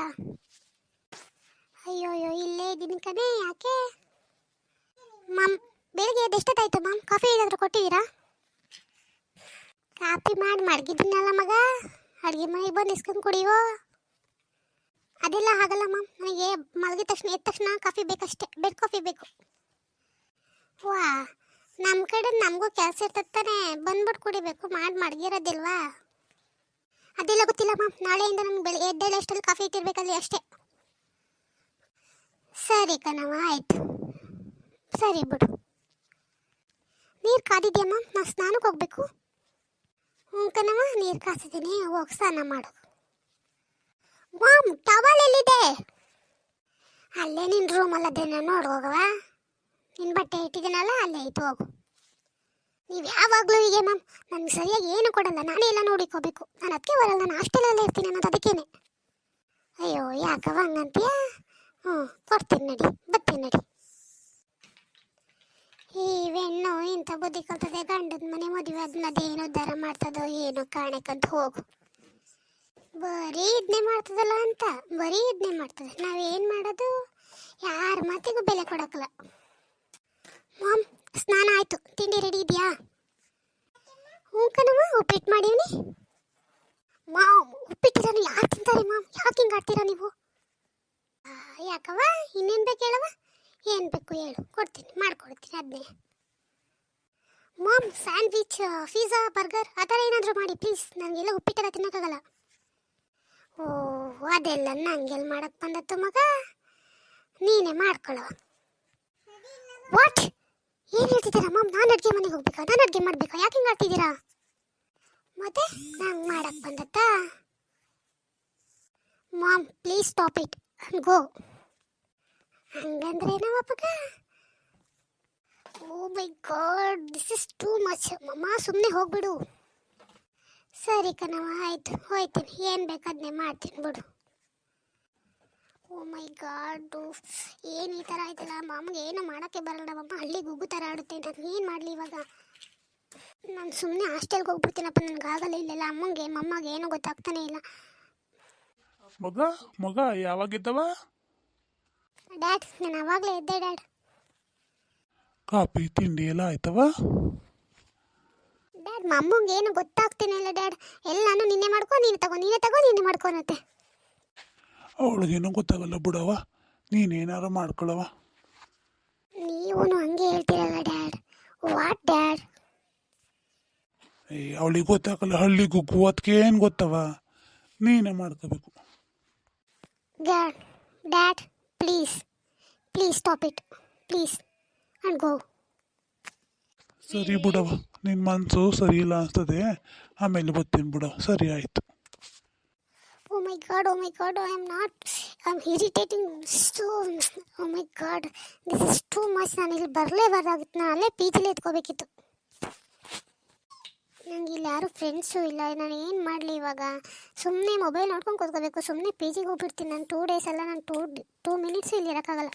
ಎಲ್ಲಿದ್ದೀರಾ ಅಯ್ಯೋ ಅಯ್ಯೋ ಇಲ್ಲೇ ಇದ್ದೀನಿ ಕಣೆ, ಯಾಕೆ? ಮಾಮ್, ಬೆಳಿಗ್ಗೆ ಎಷ್ಟೊತ್ತಾಯ್ತು ಮಾಮ್? ಕಾಫಿ ಏನಾದರೂ ಕೊಟ್ಟಿದ್ದೀರಾ? ಕಾಫಿ ಮಾಡಿ ಮಡಗಿದ್ದೀನಲ್ಲ ಮಗ. ಅಡುಗೆ ಮನೆಗೆ ಬಂದು ಇಸ್ಕೊಂಡು ಕುಡಿಯೋ. ಅದೆಲ್ಲ ಆಗಲ್ಲ ಮ್ಯಾಮ್ ನನಗೆ ಮಲಗಿದ ತಕ್ಷಣ, ಎದ್ದ ತಕ್ಷಣ ಕಾಫಿ ಬೇಕಷ್ಟೇ, ಬೆಡ್ ಕಾಫಿ ಬೇಕು. ವಾ ನಮ್ಮ ಕಡೆ ನಮಗೂ ಕೆಲಸ ಇರ್ತತಾನೆ ಬಂದ್ಬಿಟ್ಟು ಕುಡಿಬೇಕು, ಮಾಡಿ ಮಡಗಿರೋದಿಲ್ವಾ? ಅದೆಲ್ಲ ಗೊತ್ತಿಲ್ಲ ಮ್ಯಾಮ್. ನಾಳೆಯಿಂದ ನಮ್ಗೆ ಬೆಳಗ್ಗೆ ಎದ್ದೇಳು ಅಷ್ಟರಲ್ಲಿ ಕಾಫಿ ಇಟ್ಟಿರ್ಬೇಕಲ್ಲಿ ಅಷ್ಟೇ. ಸರಿ ಕಣವ ಆಯಿತು. ಸರಿ ಬಿಡು. ನೀರು ಕಾದಿದ್ಯಾ ಮ್ಯಾಮ್? ನಾನು ಸ್ನಾನಕ್ಕೆ ಹೋಗ್ಬೇಕು. ಹ್ಞೂ ಕಣವ ನೀರು ಕಾಸಿದ್ದೀನಿ. ಹೋಗಿ ಸ್ನಾನ ಮಾಡು. ಮಾಮ್ ಟವಲ್ ಎಲ್ಲಿದೆ? ಅಲ್ಲೇ ನಿನ್ನ ರೂಮಲ್ಲಿ ನಾನು ನೋಡು ಹೋಗವಾ ನಿನ್ನ ಬಟ್ಟೆ ಇಟ್ಟಿದ್ದೀನಲ್ಲ, ಅಲ್ಲೇ ಇತ್ತು ಹೋಗು. ನೀವು ಯಾವಾಗಲೂ ಹೀಗೆ, ಮ್ಯಾಮ್. ನನಗೆ ಸರಿಯಾಗಿ ಏನು ಕೊಡಲ್ಲ. ನಾನೇ ಎಲ್ಲ ನೋಡಿಕೋಬೇಕು. ನಾನು ಅದಕ್ಕೆ ಬರಲ್ಲ. ನಾನು ಹಾಸ್ಟೆಲಲ್ಲೇ ಇರ್ತೀನಿ ಅನ್ನೋದು ಅದಕ್ಕೇನೆ. ಅಯ್ಯೋ ಯಾಕವ ಹಂಗಂತೀಯ? ಹ್ಞೂ, ಕೊಡ್ತೀನಿ ನಡಿ. ಬರ್ತೀನಿ ನಡಿ. ಈ ಇಂಥ ಬುದ್ಧಿ ಕಲ್ತದೆ. ಗಂಡದ ಮನೆ ಮದುವೆ ಆದ್ಮೇಲೆ ಅದೇನು ಉದ್ದಾರ ಮಾಡ್ತದೋ ಏನೋ ಕಾಣಕ್ಕಂತ ಹೋಗು. ಬರೀ ಇದನ್ನೇ ಮಾಡ್ತದಲ್ಲ ಅಂತ. ಬರೀ ಇದನ್ನೇ ಮಾಡ್ತದೆ. ನಾವೇನು ಮಾಡೋದು? ಯಾರ ಮಾತಿಗೂ ಬೆಲೆ ಕೊಡಕ್ಕಲ್ಲ. ಸ್ನಾನ ಆಯ್ತು ತಿಂಡಿ ರೆಡಿ ಇದೆಯಾ? ಹ್ಞೂ ಕಣಮ್ಮ ಉಪ್ಪಿಟ್ಟು ಮಾಡೀನಿ ಉಪ್ಪಿಟ್ಟು ಉಪ್ಪಿಟ್ಟಿರೋನು ಯಾರು ತಿಂತಾರೆ ಮಾಮ್ ಯಾಕೆ ಹಿಂಗೆ ಆಡ್ತೀರಾ ನೀವು? ಯಾಕವ್ವ? ಇನ್ನೇನು ಬೇಕು ಹೇಳವ ಏನು ಬೇಕು ಹೇಳು. ಕೊಡ್ತೀನಿ, ಮಾಡ್ಕೊಡ್ತೀನಿ ಅದನ್ನೇ ಮಾಮ್, ಸ್ಯಾಂಡ್ವಿಚ್ ಪಿಜ್ಜಾ ಬರ್ಗರ್, ಆ ಥರ ಏನಾದರೂ ಮಾಡಿ ಪ್ಲೀಸ್. ನನಗೆಲ್ಲ ಉಪ್ಪಿಟ್ಟೆಲ್ಲ ತಿನ್ನೋಕ್ಕಾಗಲ್ಲ. ಓ, ಅದೆಲ್ಲ ನಂಗೆಲ್ಲಿ ಮಾಡಕ್ ಬಂದತ್ತು ಮಗ. ನೀನೇ ಮಾಡ್ಕೊಳ್ಳೋ ವಾಟ್ ಏನು ಹೇಳ್ತಿದ್ದೀರಾ ಮಾಮ್ ನಾನು ಅಡ್ಗೆ ಮನೆಗೆ ಹೋಗ್ಬೇಕಾ? ನಾನು ಅಡ್ಗೆ ಮಾಡಬೇಕಾ? ಯಾಕೆ ಹಿಂಗೆ ಆಡ್ತಿದ್ದೀರಾ? ಮತ್ತೆ ನಂಗೆ ಮಾಡಕ್ ಬಂದತ್ತಾ mom please stop it go ಹಂಗಂದ್ರೆ ಏನವಪ್ಪಗ ಓ my god this is too much ಮಮ್ಮ ಸುಮ್ಮನೆ ಹೋಗ್ಬಿಡು. ಸರಿ ಕಣವ ಆಯ್ತು. ಹೋಯ್ತೀನಿ. ಏನು ಬೇಕಾದ್ನೇ ಮಾಡ್ತೀನಿ ಬಿಡು. ಓ ಮೈ ಗಾಡು ಏನು ಈ ಥರ ಆಯ್ತಲ್ಲ? ಮಾಮಗೆ ಏನು ಮಾಡೋಕ್ಕೆ ಬರಲ್ಲ ಮಮ್ಮ ಹಳ್ಳಿ ಗುಗ್ಗು ಥರ ಆಡುತ್ತೆ. ನಾನು ಏನು ಮಾಡಲಿ ಇವಾಗ? ನಾನು ಸುಮ್ಮನೆ ಹಾಸ್ಟೆಲ್ಗೆ ಹೋಗ್ಬಿಡ್ತೀನಪ್ಪ. ನನಗೆ ಆಗಲ್ಲ ಇಲ್ಲೆಲ್ಲ. ಅಮ್ಮಂಗೆ ಮಮ್ಮಗೆ ಏನೂ ಗೊತ್ತಾಗ್ತಾನೆ ಇಲ್ಲ. ಮಗ ಮಗ ಯಾವಾಗಿದ್ದವ? ಡ್ಯಾಡ್ ನಾನು ಅವಾಗಲೇ ಇದ್ದೆ ಡ್ಯಾಡ್ ಕಾಫಿ ತಿಂಡಿ ಎಲ್ಲ ಆಯ್ತವ? ಡ್ಯಾಡ್ ಮಮ್ಮಂಗೆ ಏನು ಗೊತ್ತಾಗ್ತಾನೆ ಇಲ್ಲ ಡ್ಯಾಡ್ ಎಲ್ಲಾನು ನಿನ್ನೆ ಮಾಡ್ಕೊ ನೀನು ತಗೋ ನೀನೇ ತಗೋ ನೀನೇ ಮಾಡ್ಕೊನತ್ತೆ ಅವಳಿಗೇನೋ ಗೊತ್ತಾಗಲ್ಲ ಬಿಡವ ನೀನೇನಾರು ಮಾಡ್ಕೊಳವ ನೀವು ಹಂಗೆ ಹೇಳ್ತೀರಲ್ಲ ಡ್ಯಾಡ್? What dad? ಏ ಅವಳಿಗೆ ಗೊತ್ತಾಗಲ್ಲ ಹಳ್ಳಿ ಗುಗ್ಗು ಅದಕ್ಕೆ ಏನು ಗೊತ್ತವ ನೀನೇ ಮಾಡ್ಕೋಬೇಕು. Dad dad please please stop it please and go. ಸರಿ ಬಿಡವ ನಿನ್ನ ಮನಸ್ಸು ಸರಿ ಇಲ್ಲ ಅನ್ಸ್ತದೆ. ಆಮೇಲೆ ಬರ್ತೀನಿ ಬಿಡವ ಸರಿ ಆಯ್ತು. ಓ my god oh my god I am not I am irritating so oh my god this is too much ನಾನು ಇಲ್ಲಿ ಬರಲೇಬಾರ್ದಾಗಿತ್ತು ನಾನು ಅಲ್ಲೇ ಪಿ ಜಿಲೇ ಎತ್ಕೋಬೇಕಿತ್ತು. ನನಗೆ ಇಲ್ಲಿ ಯಾರು ಫ್ರೆಂಡ್ಸು ಇಲ್ಲ. ನಾನು ಏನು ಮಾಡಲಿ ಇವಾಗ? ಸುಮ್ಮನೆ ಮೊಬೈಲ್ ನೋಡ್ಕೊಂಡು ಕೂತ್ಕೋಬೇಕು. ಸುಮ್ಮನೆ ಪಿ ಜಿಗೆ ಹೋಗ್ಬಿಡ್ತೀನಿ. ನಾನು ಟೂ ಡೇಸ್ ಅಲ್ಲ. ನಾನು ಟೂ ಟೂ ಮಿನಿಟ್ಸ್ ಇಲ್ಲಿ ಇರೋಕ್ಕಾಗಲ್ಲ